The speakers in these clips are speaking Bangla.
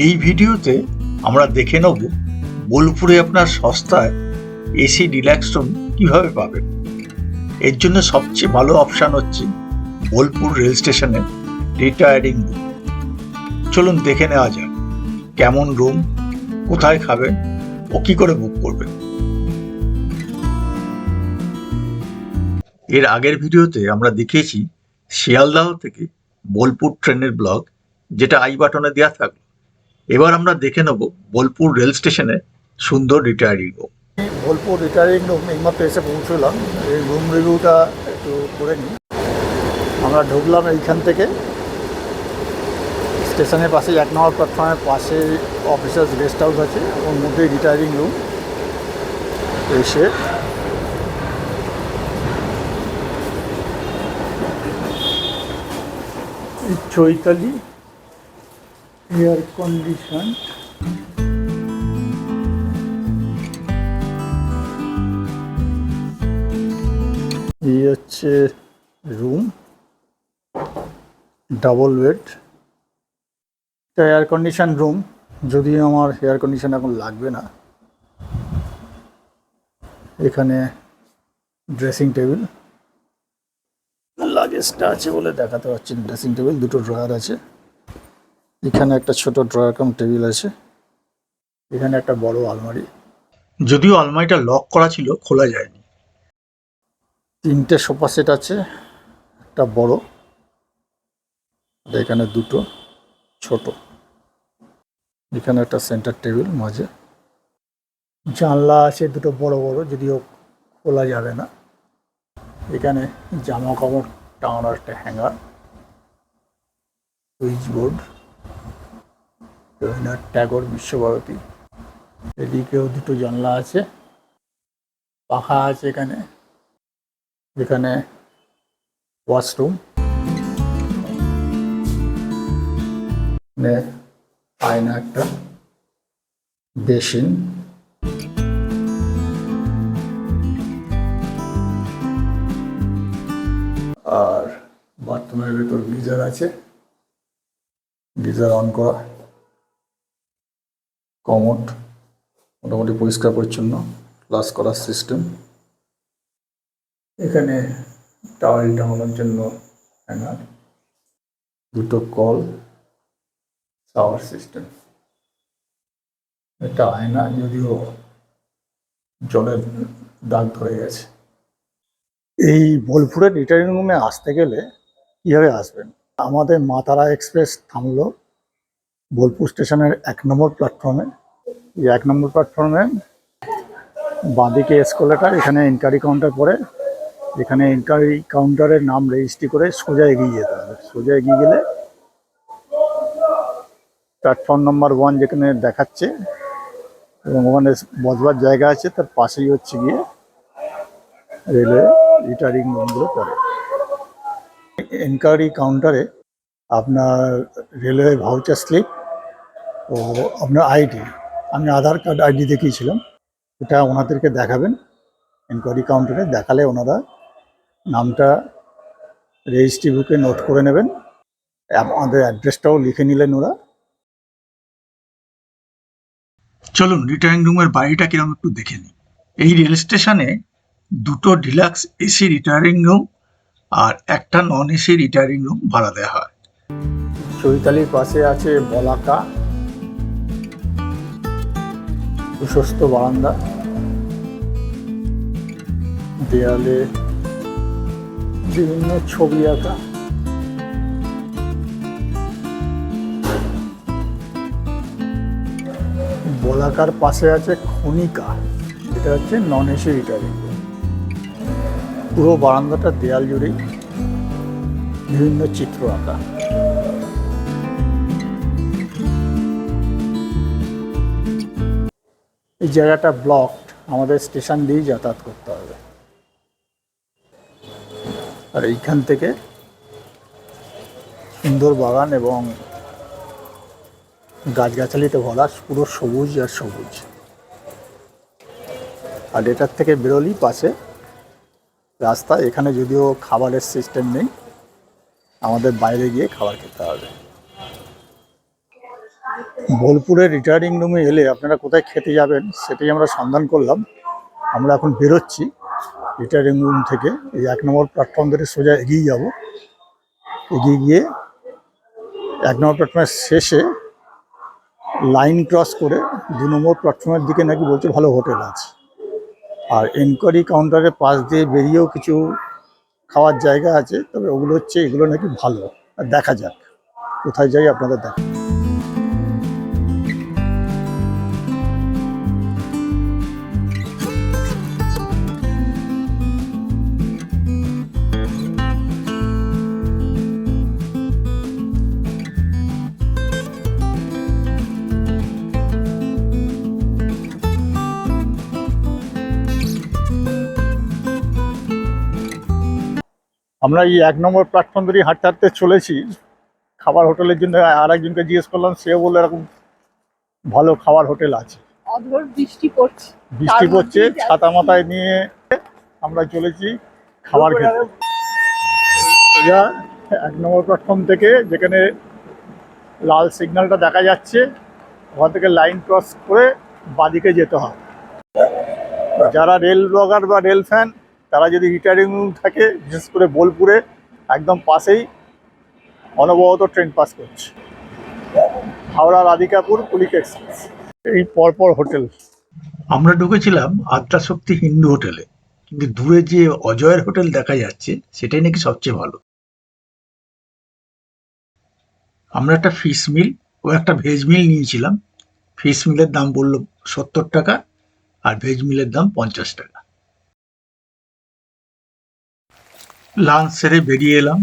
এই ভিডিওতে আমরা দেখে নেব বোলপুরে আপনার সস্তায় এসি ডিল্যাক্স রুম কীভাবে পাবেন। এর জন্য সবচেয়ে ভালো অপশান হচ্ছে বোলপুর রেল স্টেশনের রিটায়ারিং রুম চলুন দেখে নেওয়া যাক কেমন রুম কোথায় খাবেন ও কী করে বুক করবেন। এর আগের ভিডিওতে আমরা দেখিয়েছি শিয়ালদাহ থেকে বোলপুর ট্রেনের ব্লগ যেটা আই বাটনে দেওয়া থাকল। এবার আমরা দেখে নেব বোলপুর রেল স্টেশনে সুন্দর retiring room Bolpur retiring room এইমাত্র এসে পৌঁছলাম। এই রুম রিভিউটা একটু করে নিই। আমরা ঢুকলাম এইখান থেকে। স্টেশনের পাশে এক নম্বর প্ল্যাটফর্মের পাশে অফিসার্স গেস্ট হাউস আছে, ওর মধ্যেই রিটায়ারিং রুম এসে চৈতালি এয়ার কন্ডিশন এই হচ্ছে রুম ডাবল বেড এটা এয়ার কন্ডিশন রুম যদিও আমার এয়ার কন্ডিশন এখন লাগবে না। এখানে ড্রেসিং টেবিল লাগেজটা আছে বলে দেখাতে পারছি ড্রেসিং টেবিল দুটো ড্রয়ার আছে। এখানে একটা ছোট ড্রয়ার কাম টেবিল আছে। এখানে একটা বড় আলমারি। যদিও আলমারিটা লক করা ছিল খোলা যায়নি। তিনটে সোফা সেট আছে একটা বড় আর এখানে দুটো ছোট। এখানে একটা সেন্টার টেবিল মাঝে। জানলা আছে দুটো বড় বড় যদিও খোলা যাবে না। এখানে জামা কাপড় টাঙানোর একটা hanger switch board Rabindranath Tagore Visva-Bharati. এদিকেও দুটো জানলা আছে, পাখা আছে এখানে এখানে ওয়াশরুম। আয়না একটা, বেসিন। আর বাথরুমের ভেতর গিজার আছে, গিজার অন করা। কমোড, মোটামুটি পরিষ্কার পরিচ্ছন্ন ক্লাস করার সিস্টেম এখানে টাওয়াল টাঙানোর জন্য হ্যাঙ্গার। দুটো কল শাওয়ার সিস্টেম একটা আয়না যদিও জলের দাগ ধরে গেছে। এই বোলপুরের রিটার্নিং রুমে আসতে গেলে কীভাবে আসবেন? আমাদের মা তারা এক্সপ্রেস থামলো। বোলপুর স্টেশনের এক নম্বর প্ল্যাটফর্মে এই এক নম্বর প্ল্যাটফর্মে বাঁদিকে এসকোলেটার এখানে ইনকোয়ারি কাউন্টার পরে এখানে ইনকোয়ারি কাউন্টারের নাম রেজিস্ট্রি করে সোজা এগিয়ে যেতে হবে। সোজা এগিয়ে গেলে প্ল্যাটফর্ম নাম্বার ওয়ান যেখানে দেখাচ্ছে এবং ওখানে বসবার জায়গা আছে, তার পাশেই হচ্ছে গিয়ে রেলওয়ে রিটায়ারিং রুমগুলো পড়ে এনকোয়ারি কাউন্টারে আপনার রেলওয়ে ভাউচার স্লিপ ও আপনার আইডি আমি আধার কার্ড আইডি দেখিয়েছিলাম এটা ওনাদেরকে দেখাবেন এনকোয়ারি কাউন্টারে দেখালে ওনারা নামটা রেজিস্ট্রি বুকে নোট করে নেবেন আমাদের অ্যাড্রেসটাও লিখে নিলেন ওরা। চলুন রিটায়ারিং রুমের বাড়িটা কীরকম একটু দেখে নিই। এই রেল স্টেশনে দুটো ডিলাক্স এসি রিটায়ারিং রুম আর একটা নন এসি রিটায়ারিং রুম ভাড়া দেওয়া হয়। চৈতালির পাশে আছে বলাকা। প্রশস্ত বারান্দা। দেয়ালে বিভিন্ন ছবি আঁকা। বলাকার পাশে আছে খনিকা এটা হচ্ছে নন এসি রিটায়ারিং পুরো বারান্দাটা দেয়াল জুড়েই বিভিন্ন চিত্র আঁকা। এই জায়গাটা ব্লকড আমাদের স্টেশন দিয়েই যাতায়াত করতে হবে। আর এইখান থেকে সুন্দর বাগান এবং গাছগাছালিতে ভরা পুরো সবুজ আর সবুজ। আর এটার থেকে বেরোলি পাশে রাস্তা, এখানে যদিও খাবারের সিস্টেম নেই, আমাদের বাইরে গিয়ে খাবার খেতে হবে। বোলপুরের রিটায়ারিং রুমে এলে আপনারা কোথায় খেতে যাবেন সেটাই আমরা সন্ধান করলাম। আমরা এখন বেরোচ্ছি রিটায়ারিং রুম থেকে। এই এক নম্বর প্ল্যাটফর্ম ধরে সোজা এগিয়ে যাব। এগিয়ে গিয়ে এক নম্বর প্ল্যাটফর্মের শেষে লাইন ক্রস করে দু নম্বর প্ল্যাটফর্মের দিকে নাকি বলছে ভালো হোটেল আছে। আর এনকোয়ারি কাউন্টারের পাশ দিয়ে বেরিয়েও কিছু খাওয়ার জায়গা আছে, তবে ওগুলো হচ্ছে এগুলো নাকি ভালো। দেখা যাক। কোথায় যাই আপনাদের দেখ আমরা এই এক নম্বর প্ল্যাটফর্ম ধরেই হাঁটতে হাঁটতে চলেছি। খাবার হোটেলের জন্য আর একজনকে জিজ্ঞেস করলাম সেও বলল এরকম ভালো খাবার হোটেল আছে। বৃষ্টি পড়ছে। বৃষ্টি পড়ছে ছাতা মাথায় নিয়ে আমরা চলেছি খাবার খেতে। সোজা এক নম্বর প্ল্যাটফর্ম থেকে যেখানে লাল সিগন্যালটা দেখা যাচ্ছে ওখান থেকে লাইন ক্রস করে বাদিকে যেতে হয়। যারা রেল ব্লগার বা রেল ফ্যান তারা যদি রিটায়ারিং রুম থাকে, বিশেষ করে বোলপুরে, একদম পাশেই অনবরত ট্রেন পাস করছে। হাওড়া রাধিকাপুর পুলিক এক্সপ্রেস এই পরপর হোটেল। আমরা ঢুকেছিলাম আদ্যাশক্তি হিন্দু হোটেলে। কিন্তু দূরে যে অজয়ের হোটেল দেখা যাচ্ছে, সেটাই নাকি সবচেয়ে ভালো। আমরা একটা ফিশ মিল ও একটা ভেজ মিল নিয়েছিলাম। ফিশ মিলের দাম বলল সত্তর টাকা আর ভেজ মিলের দাম পঞ্চাশ টাকা। লাঞ্চ সেরে বেরিয়ে এলাম।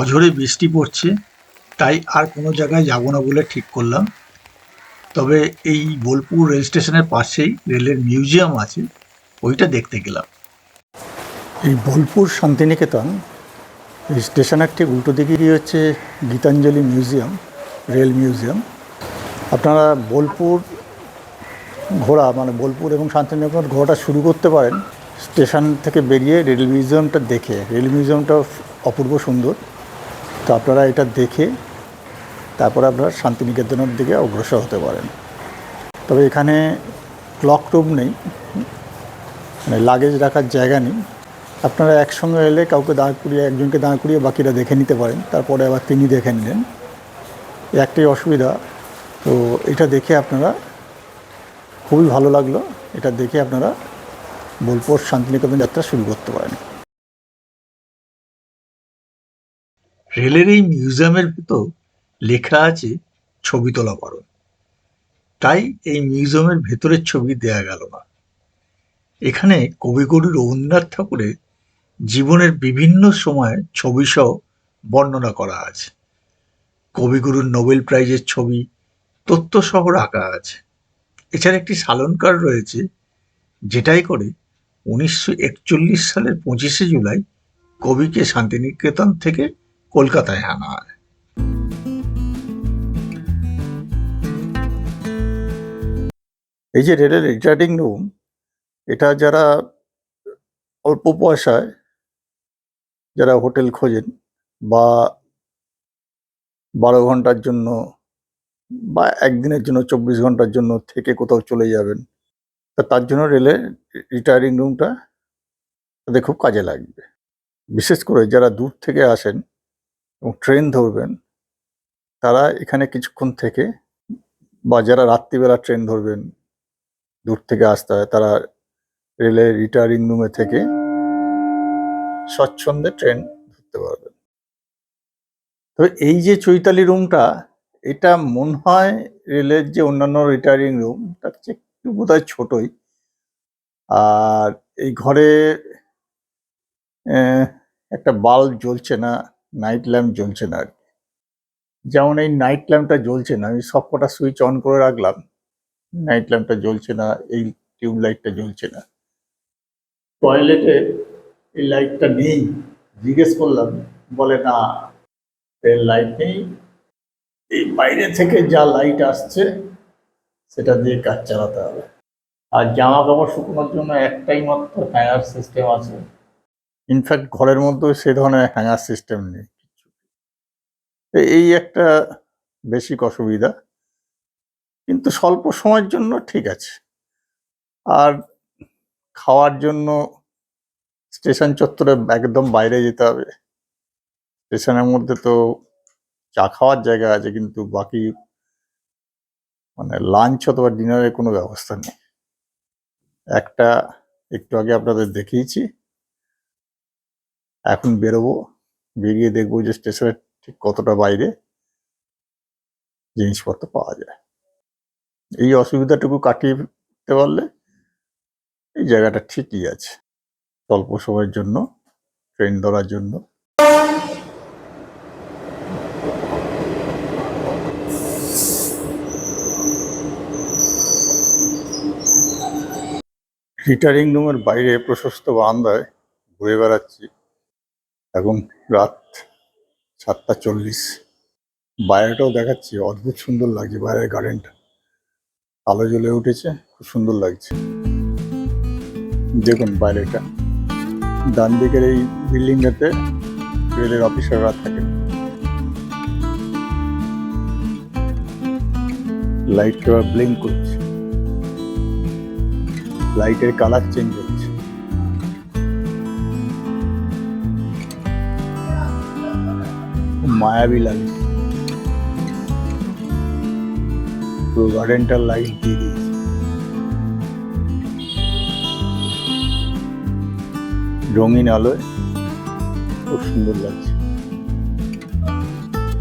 অঝরে বৃষ্টি পড়ছে, তাই আর কোনো জায়গায় যাব না বলে ঠিক করলাম। তবে এই বোলপুর রেল স্টেশনের পাশেই রেলের মিউজিয়াম আছে, ওইটা দেখতে গেলাম। এই বোলপুর শান্তিনিকেতন এই স্টেশনের ঠিক উল্টো দিকেই হচ্ছে গীতাঞ্জলি মিউজিয়াম, রেল মিউজিয়াম। আপনারা বোলপুর ঘোরা মানে বোলপুর এবং শান্তিনিকেতন ঘোরাটা শুরু করতে পারেন। স্টেশন থেকে বেরিয়ে রেল মিউজিয়ামটা দেখে, রেল মিউজিয়ামটা অপূর্ব সুন্দর। তো আপনারা এটা দেখে তারপরে আপনারা শান্তিনিকেতনের দিকে অগ্রসর হতে পারেন। তবে এখানে ক্লক রুম নেই মানে লাগেজ রাখার জায়গা নেই। আপনারা একসঙ্গে এলে কাউকে দাঁড় করিয়ে, একজনকে দাঁড় করিয়ে বাকিরা দেখে নিতে পারেন, তারপরে আবার তিনি দেখে নিলেন। একটাই অসুবিধা, তো এটা দেখে আপনারা খুবই ভালো লাগল, এটা দেখে আপনারা বোলপুর শান্তিনিকেতন যাত্রা শুরু করতে পারেন। রেলের এই মিউজিয়ামের ভেতর লেখা আছে, ছবি তোলা বারণ তাই এই মিউজিয়ামের ভেতরের ছবি দেয়া গেল না। এখানে কবিগুরু রবীন্দ্রনাথ ঠাকুরের জীবনের বিভিন্ন সময় ছবি সহ বর্ণনা করা আছে। কবিগুরুর নোবেল প্রাইজের ছবি তথ্য সহ রাখা আছে। এছাড়া একটি সালনকার রয়েছে, যেটাই করে উনিশশো একচল্লিশ সালের পঁচিশে জুলাই কবিকে শান্তিনিকেতন থেকে কলকাতায় আনা হয়। এই যে রেলের রিটার্নিং রুম, এটা যারা অল্প পয়সায় যারা হোটেল খোঁজেন বা বারো ঘণ্টার জন্য বা একদিনের জন্য, চব্বিশ ঘণ্টার জন্য থেকে কোথাও চলে যাবেন তা তার জন্য রেলের রিটায়ারিং রুমটা তাদের খুব কাজে লাগবে। বিশেষ করে যারা দূর থেকে আসেন এবং ট্রেন ধরবেন, তারা এখানে কিছুক্ষণ থেকে বা যারা রাত্রিবেলা ট্রেন ধরবেন, দূর থেকে আসতে হয়, তারা রেলের রিটায়ারিং রুমে থেকে স্বচ্ছন্দে ট্রেন ধরতে পারবেন। তো এই যে চৈতালি রুমটা এটা মনে হয় রেলের যে অন্যান্য রিটায়ারিং রুম তার চেয়ে একটু বোধহয় ছোটই। আর এই ঘরে একটা বাল্ব জ্বলছে না নাইট ল্যাম্প জ্বলছে না আর কি। যেমন এই নাইট ল্যাম্পটা জ্বলছে না, আমি সব কটা সুইচ অন করে রাখলাম নাইট ল্যাম্পটা জ্বলছে না, এই টিউব লাইটটা জ্বলছে না। টয়লেটে এই লাইটটা নেই, জিজ্ঞেস করলাম, বলে না, এর লাইট নেই। এই বাইরে থেকে যা লাইট আসছে সেটা দিয়ে কাজ চালাতে হবে। আর জামা কাপড় শুকনোর জন্য একটাই মাত্র হ্যাঙ্গার সিস্টেম আছে। ইনফ্যাক্ট ঘরের মধ্যেও সে ধরনের হ্যাঙ্গার সিস্টেম নেই। এই একটা বেসিক অসুবিধা। কিন্তু স্বল্প সময়ের জন্য ঠিক আছে। আর খাওয়ার জন্য স্টেশন চত্বরে একদম বাইরে যেতে হবে। স্টেশনের মধ্যে তো চা খাওয়ার জায়গা আছে কিন্তু বাকি মানে লাঞ্চ অথবা ডিনারের কোনো ব্যবস্থা নেই। একটা, একটু আগে আপনাদের দেখিয়েছি। এখন বেরোবো, বেরিয়ে দেখব যে স্টেশনের ঠিক কতটা বাইরে জিনিসপত্র পাওয়া যায়। এই অসুবিধাটুকু কাটিয়ে পারলে এই জায়গাটা ঠিকই আছে। অল্প সময়ের জন্য ট্রেন ধরার জন্য। রিটারিং রুমের বাইরে প্রশস্ত বারান্দায় ঘুরে বেড়াচ্ছি। এখন রাত সাতটা চল্লিশ। বাইরেটাও দেখাচ্ছি, অদ্ভুত সুন্দর লাগছে বাইরের গার্ডেনটা। আলো জ্বলে উঠেছে, খুব সুন্দর লাগছে। দেখুন বাইরেটা। ডান দিকের এই বিল্ডিংটাতে রেলের অফিসাররা থাকে। লাইটটা ব্লিঙ্ক করছে। লাইটের কালার চেঞ্জ হচ্ছে। মায়াবী লাগে। পুরো গার্ডেনটার লাইট দিয়ে দিয়েছে। রঙিন আলোয় খুব সুন্দর লাগছে।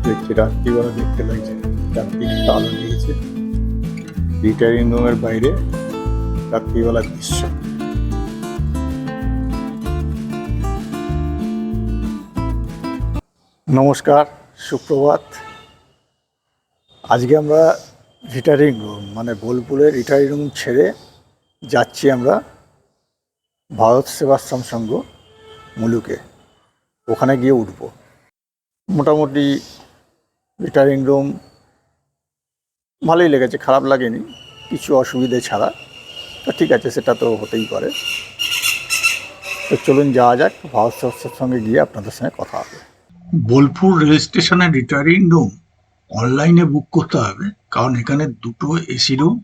দেখছি রাত্রিবেলা দেখতে লাগছে রাত্রি আলো দিয়েছে। রিটায়ারিং রুমের বাইরে রাত্রিবেলার দৃশ্য। নমস্কার, সুপ্রভাত। আজকে আমরা রিটায়ারিং রুম মানে বোলপুরের রিটায়ারিং রুম ছেড়ে যাচ্ছি আমরা ভারত সেবাশ্রম সংঘ মুলুকে। ওখানে গিয়ে উঠব। মোটামুটি রিটায়ারিং রুম ভালোই লেগেছে, খারাপ লাগেনি, কিছু অসুবিধে ছাড়া। তো ঠিক আছে, সেটা তো হতেই পারে। তো চলুন যাওয়া যাক, ভারত সেবাশ্রমের সঙ্গে গিয়ে আপনাদের সঙ্গে কথা হবে। বোলপুর রেল স্টেশনের রিটায়ারিং রুম অনলাইনে বুক করতে হবে, কারণ এখানে দুটো এসি রুম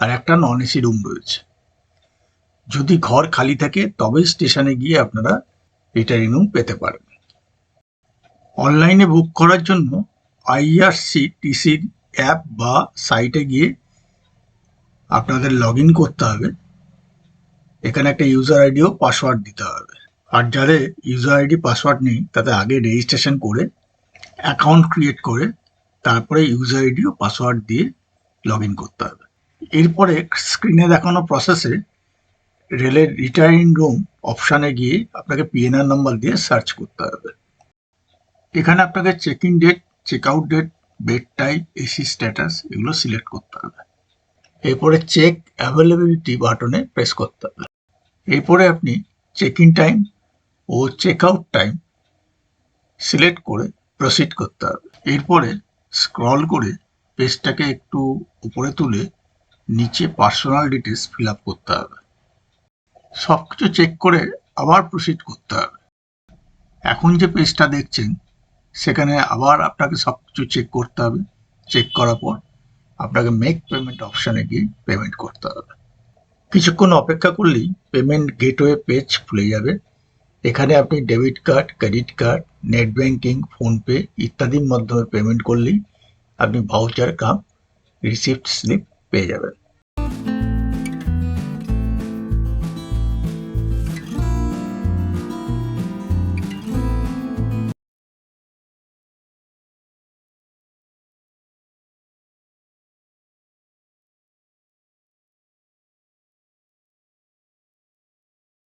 আর একটা নন এসি রুম রয়েছে। যদি ঘর খালি থাকে, তবেই স্টেশনে গিয়ে আপনারা রিটায়ারিং রুম পেতে পারেন অনলাইনে বুক করার জন্য আইআরসি টিসির অ্যাপ বা সাইটে গিয়ে আপনাদের লগ করতে হবে। এখানে একটা ইউজার আইডি ও পাসওয়ার্ড দিতে হবে। আর যাদের ইউজার আইডি পাসওয়ার্ড নেই, তাদের আগে রেজিস্ট্রেশন করে অ্যাকাউন্ট ক্রিয়েট করে, তারপরে ইউজার আইডি ও পাসওয়ার্ড দিয়ে লগ করতে হবে। এরপরে স্ক্রিনে দেখানো প্রসেসে রেলের রিটায়ারিং রুম অপশানে গিয়ে আপনাকে পিএনআর নাম্বার দিয়ে সার্চ করতে হবে। এখানে আপনাকে check in date check out date bed type AC status এগুলো সিলেক্ট করতে হবে। এরপরে চেক অ্যাভেলেবিলিটি বাটনে প্রেস করতে হবে। এরপরে আপনি চেক ইন টাইম ও চেক আউট টাইম সিলেক্ট করে প্রসিড করতে হবে। এরপরে স্ক্রল করে পেজটাকে একটু উপরে তুলে নিচে পার্সোনাল ডিটেলস ফিল আপ করতে হবে। সব কিছু চেক করে আবার প্রসিড করতে হবে। এখন যে পেজটা দেখছেন, সেখানে আবার আপনাকে সব কিছু চেক করতে হবে। চেক করার পর আপনাকে মেক পেমেন্ট অপশানে গিয়ে পেমেন্ট করতে হবে। কিছুক্ষণ অপেক্ষা করলেই পেমেন্ট গেটওয়ে পেজ খুলে যাবে। এখানে আপনি debit card credit card net banking PhonePe ইত্যাদির মাধ্যমে পেমেন্ট করলেই আপনি ভাউচার কাম রিসিপ্ট স্লিপ পেয়ে যাবেন।